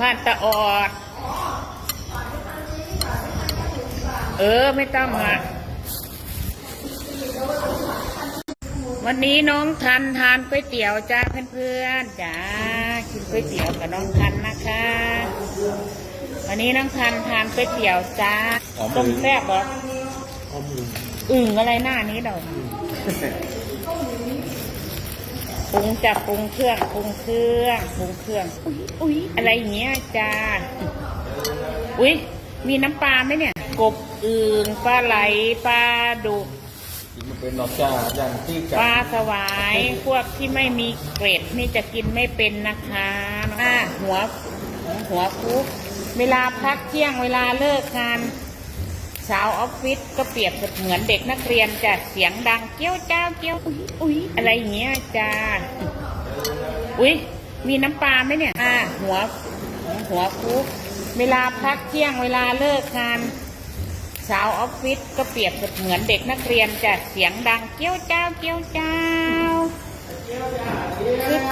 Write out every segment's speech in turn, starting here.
บ้านตะออด เออไม่ต้องมาวันนี้น้องทันทานก๋วยเตี๋ยวจ้าเพื่อนๆจ้ากินก๋วยเตี๋ยวกับน้องทันนะคะ วันนี้น้องทันทานก๋วยเตี๋ยวจ้าอ๋อมือต้มแซ่บเหรอข้อมืออึ่งอะไรหน้านี้เรา ปรุงจับปรุงเครื่องปรุงเครื่องปรุงเครื่องอุ๊ยอุ๊ยอะไรอย่างเงี้ยจ้าอุ๊ยมีน้ำปลาไหมเนี่ย กบอึ่งปลาไหลปลาดุกกินมันเป็นนอกจากอย่างที่ปกัลาสวายพวกที่ไม่มีเกรดนี่จะกินไม่เป็นนะคะอ่าหัวหัวคุกเวลาพักเที่ยงเวลาเลิกงาน สาวออฟฟิศก็เปรียบเสมือนเด็กนักเรียนจะเสียงดังเกี้ยวเจ้าเกี้ยวอุ๊ยอุ๊ยอะไรอย่างเงี้ยจ้าอุ๊ยมีน้ำปลาไหมเนี่ยอ่าหัวหัวคุกเวลาพักเที่ยงเวลาเลิกงานสาวออฟฟิศก็เปรียบเสมือนเด็กนักเรียนจะเสียงดังเกี้ยวเจ้าเกี้ยวเจ้าคึก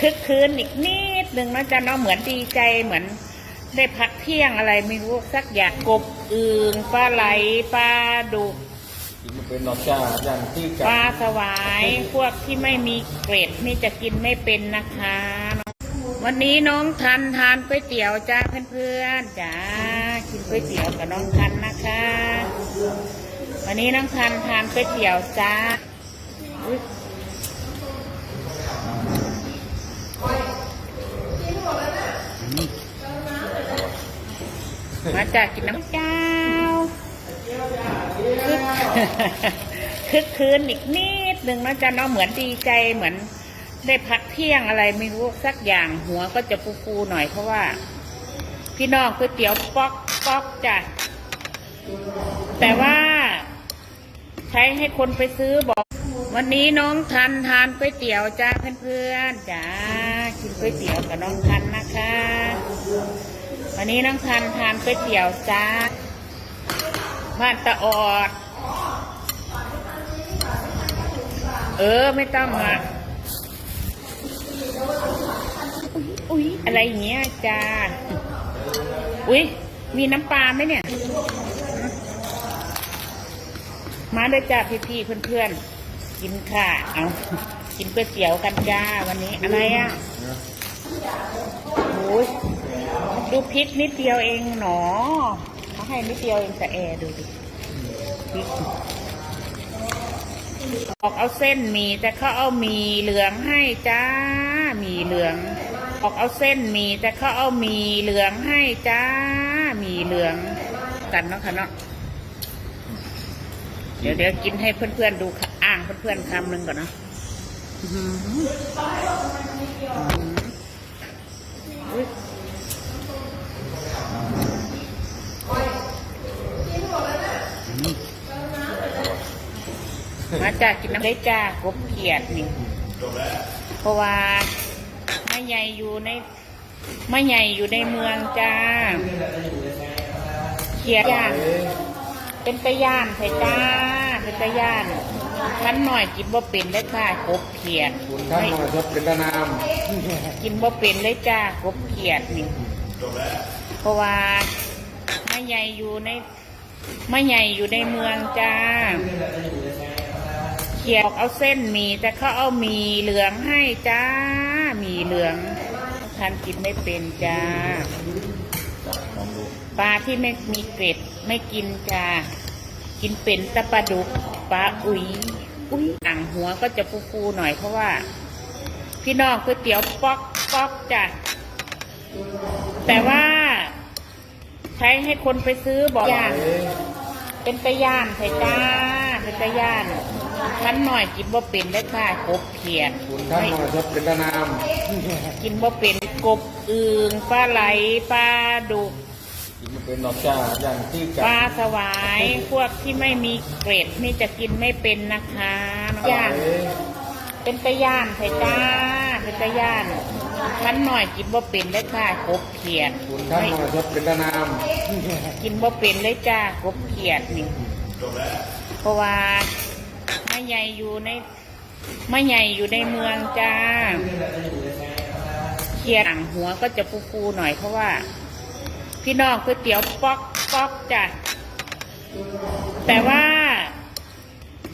คึกคืนอีกนิดหนึ่งนะจ๊ะเนาะเหมือนดีใจเหมือน ได้พักเที่ยงอะไรไม่รู้สักอย่างกบอึ่งปลาไหลปลาดุกกินมันเป็นนอกจากอย่างที่กัปลาสวายพวกที่ไม่มีเกรดนี่จะกินไม่เป็นนะคะ วันนี้น้องทันทานก๋วยเตี๋ยวจ้าเพื่อนๆจ้ากินก๋วยเตี๋ยวกับน้องทันนะคะ วันนี้น้องทันทานก๋วยเตี๋ยวจ้า มาจากกินน้ำเจ้าคึกคึกคืนอีกนิดหนึ่งนะจ๊ะเนาะเหมือนดีใจเหมือนได้พักเที่ยงอะไรไม่รู้สักอย่างหัวก็จะฟูๆหน่อยเพราะว่า พี่น้องก๋วยเตี๋ยวป๊อกป๊อกจ้ะแต่ว่า ใช้ให้คนไปซื้อบอก วันนี้น้องทันทานก๋วยเตี๋ยวจ้าเพื่อนๆจ้ากินก๋วยเตี๋ยวกับน้องทันนะคะ วันนี้น้องทันทานก๋วยเตี๋ยวจ้าบ้านตะออด เออไม่ต้องอุ๊ยอุ๊ยอะไรอย่างเงี้ยจ้าอุ๊ยมีน้ำปลาไหมเนี่ย มาเลยจ้าพี่ๆเพื่อนๆ กินค่ะ เอากินก๋วยเตี๋ยวกันจ้าวันนี้อะไรอะโอ้ย ดูพริกนิดเดียวเองหนอเขาให้นิดเดียวเองแต่แอร์ดูดิพริกออกเอาเส้นหมีแต่เขาเอาหมีเหลืองให้จ้าหมีเหลืองออกเอาเส้นหมีแต่เขาเอาหมีเหลืองให้จ้าหมีเหลืองกันเนาะค่ะเนาะเดี๋ยวเดี๋ยวกินให้เพื่อนๆดูค่ะอ่างเพื่อนๆคำหนึ่งก่อนนะอือหืออื้อหืออุ๊ยมา จากกินน้ำได้จ้ากบเขียดนี่เพราะว่าไม่ใหญ่อยู่ในไม่ใหญ่อยู่ในเมืองจ้าเขียดย่างเป็นตะย่านใส่จ้าเป็นตะย่านขันหน่อยกินบ่เป็นได้ค่ะกบเขียดคุณท่านมาครับเป็นตะนามกินบ่เป็นเลยจ้ากบเขียดนี่เพราะว่าไม่ใหญ่อยู่ในไม่ใหญ่อยู่ในเมืองจ้า เขียดเอาเส้นหมีแต่เขาเอาหมีเหลืองให้จ้าหมีเหลืองทานกินไม่เป็นจ้าลองดูปลาที่ไม่มีเกล็ดไม่กินจ้ากินเป็นแตะปลาดุกปลาอุ๋ยอุ้ยหนังหัวก็จะฟูๆหน่อยเพราะว่า พี่น้องก๋วยเตี๋ยวป๊อกป๊อกจ้ะแต่ว่าใช้ให้คนไปซื้อบอกย่านเป็นตะย่านใส่จ้าเป็นตะย่าน ขันหน่อยกินบ่เป็นได้ค่ะกบเขียดคุณท่านมาครับเป็นตะนามกินบ่เป็นกบอึ่งปลาไหลปลาดุกกินมันเป็นนอกจากอย่างที่กัปลาสวาย พวกที่ไม่มีเกรดนี่จะกินไม่เป็นนะคะย่านเป็นตะย่านใส่จ้าเป็นตะย่านขันหน่อยกินบ่เป็นได้ค่ะกบเขียดคุณท่านมาครับเป็นตะนามกินบ่เป็นเลยจ้ากบเขียดนี่เพราะว่าไม่ ใหญ่อยู่ในไม่ใหญ่อยู่ในเมืองจ้าเเคลียร์หนังหัวก็จะฟูๆหน่อยเพราะว่า พี่น้องก๋วยเตี๋ยวป๊อกป๊อกจ้ะแต่ว่า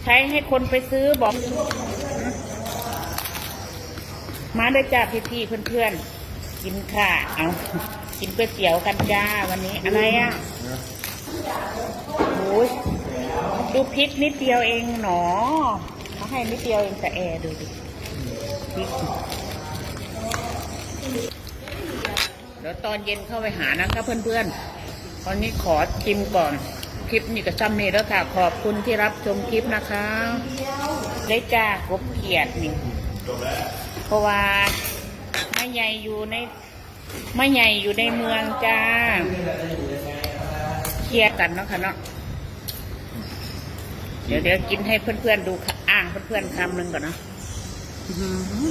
ใช้ให้คนไปซื้อบอก มาด้วยจ้าพี่ๆเพื่อนๆกินค่ะเอากินก๋วยเตี๋ยวกันจ้าวันนี้อะไรอะโอ้ย ดูพริกนิดเดียวเองหนอเขาให้นิดเดียวเองแต่แอร์ดูดิพริกเดี๋ยวตอนเย็นเข้าไปหานะครับเพื่อนๆ ตอนนี้ขอชิมก่อน คลิปนี้ก็ซ้ำนี่แล้วค่ะ ขอบคุณที่รับชมคลิปนะคะได้จ้ากบเขียดนี่เพราะว่าไม่ใหญ่อยู่ในไม่ใหญ่อยู่ในเมืองจ้าเคลียร์กันเนาะค่ะเนาะ เดี๋ยวเดี๋ยวกินให้เพื่อนๆดูค่ะอ่างเพื่อนๆคำหนึ่งก่อนเนาะอื้อหืออื้อหื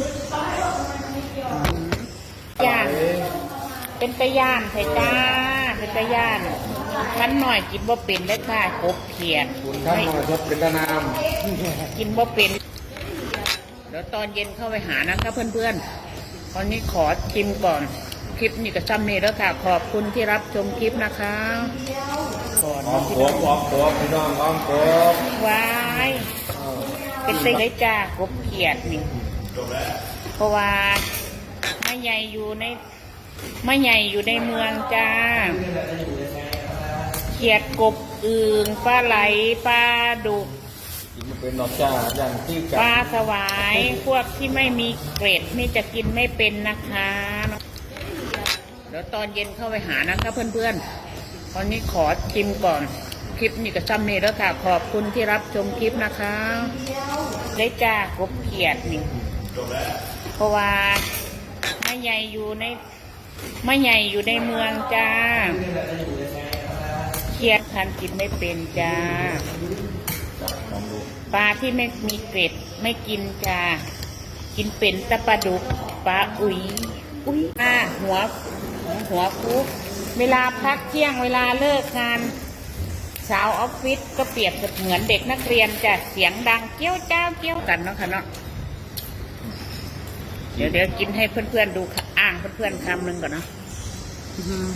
อย่างเป็นตะย่านใส่จ้าเป็นตะย่านชั้นหน่อยกินบ่เป็นได้อค่ะกบเขียดคุณข้ามมาครับเป็นตะนามกินบ่เป็นเดี๋ยวตอนเย็นเข้าไปหานะครับเพื่อนๆ ตอนนี้ขอชิมก่อน คลิปนี้ก็ซ้ำนี่แล้วค่ะ ขอบคุณที่รับชมคลิปนะคะ ก่อนอ้อมกบอ้อมกบพี่น้องอ้อมกบวายเออเป็นเต็งเลยจ้ากบเขียดนี่เพราะว่าไม่ใหญ่อยู่ในไม่ใหญ่อยู่ในเมืองจ้า เขียดกบอึ่งปลาไหลปลาดุกกินมาเป็นดอกจ้าอย่างที่กัปลาสวายพวกที่ไม่มีเกรดนี่จะกินไม่เป็นนะคะเดี๋ยวตอนเย็นเข้าไปหานะครับเพื่อนๆ ตอนนี้ขอชิมก่อน คลิปนี้ก็ซ้ำนี่แล้วค่ะ ขอบคุณที่รับชมคลิปนะคะได้จ้ากบเขียดนี่เพราะว่าไม่ใหญ่อยู่ในไม่ใหญ่อยู่ในเมืองจ้าเขียดทานกินไม่เป็นจ้าปลาที่ไม่มีเกล็ดไม่กินจ้ากินเป็นตะปลาดุกปลาอุ๋ย อุ้ยอาหัวหัวคุก เวลาพักเที่ยงเวลาเลิกงานสาวออฟฟิศก็เปรียบเสมือนเด็กนักเรียนจะเสียงดังเกี้ยวเจ้าเกี้ยวกันเนาะค่ะเนาะเดี๋ยวเดี๋ยวกินให้เพื่อนๆดูอ่างเพื่อนๆคำหนึ่งก่อนเนาะออหือ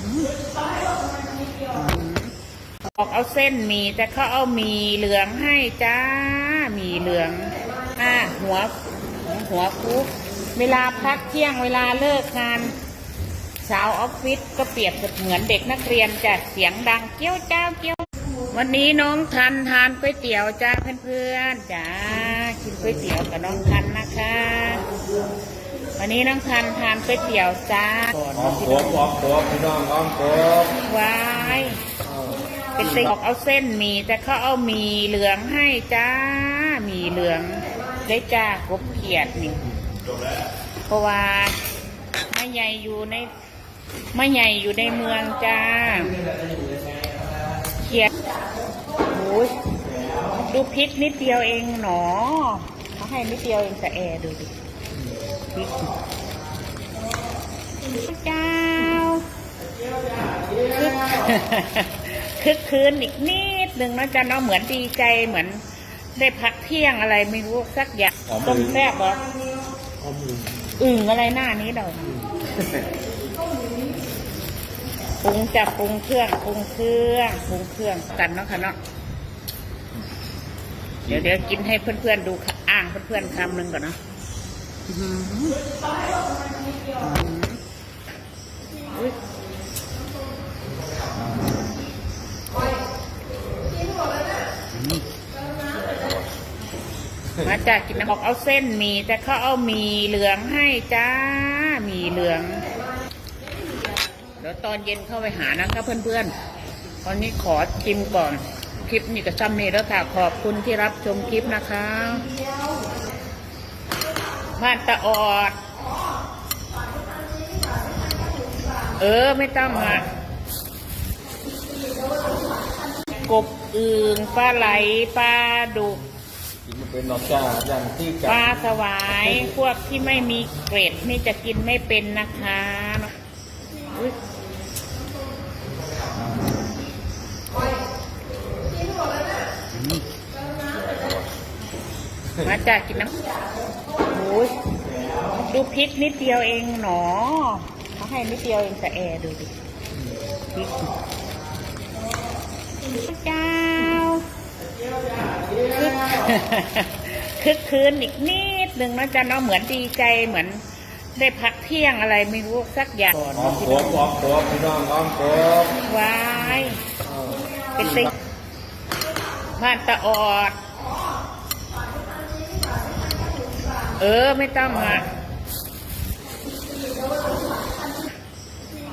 บอกเอาเส้นหมี่แต่เขาเอาหมี่เหลืองให้จ้าหมี่เหลืองอ่าหัวหัวคุกเวลาพักเที่ยงเวลาเลิกงาน สาวออฟฟิศก็เปรียบเสมือนเด็กนักเรียนจ้ะเสียงดังเกี้ยวเจ้าเกี้ยว วันนี้น้องทันทานก๋วยเตี๋ยวจ้าเพื่อนๆจ้ากินก๋วยเตี๋ยวกับน้องทันนะคะ วันนี้น้องทันทานก๋วยเตี๋ยวจ้าอ้อมกบอ้อมกบพี่น้องอ้อมกบวายเออเป็นติบอกเอาเส้นหมี่แต่เขาเอาหมี่เหลืองให้จ้าหมี่เหลืองได้จ้ากบเขียดนี่เพราะว่าไม่ใหญ่อยู่ใน ไม่ใหญ่อยู่ในเมืองจ้า เขียดโอ้ยดูพริกนิดเดียวเองหนอเขาให้นิดเดียวเองแต่แอร์ดูดิพริกเจ้าคึกคึกคืนอีกนิดหนึ่งเนาะจ๊ะเนาะเหมือนดีใจเหมือนได้พักเที่ยงอะไรไม่รู้สักอย่างต้มแซ่บเหรออ้อมมืออึ่งอะไรหน้านี้เรา ปรุงจะปรุงเครื่องปรุงเครื่องปรุงเครื่องกันเนาะค่ะเนาะเดี๋ยวเดี๋ยวกินให้เพื่อนๆดูค่ะอ่างเพื่อนๆคำหนึ่งก่อนเนาะอื้อหืออุ๊ยมาจากกินน้ำบอกเอาเส้นหมี่แต่เขาเอาหมี่เหลืองให้จ้าหมี่เหลือง เดี๋ยวตอนเย็นเข้าไปหานะครับเพื่อนๆ ตอนนี้ขอชิมก่อน คลิปนี้ก็ซ้ำนี่แล้วค่ะ ขอบคุณที่รับชมคลิปนะคะบ้านตะออด เออ ไม่ต้องอะกบอึ่งปลาไหลปลาดุกกินมาเป็นดอกจ้าอย่างที่กัปลาสวายพวกที่ไม่มีเกรดนี่จะกินไม่เป็นนะคะอุ๊ย จากกินน้ำโอ้ยดูพริกนิดเดียวเองหนอเขาให้นิดเดียวเองแต่แอร์ดูดิพริกเจ้าคึกคึกคืนอีกนิดหนึ่งนะจ๊ะเนาะเหมือนดีใจเหมือนได้พักเที่ยงอะไรไม่รู้สักอย่างออมกบออมกบพี่น้องออมกบวายเออเป็นติ๊กบ้านตะออด เออ ไม่ต้องอะ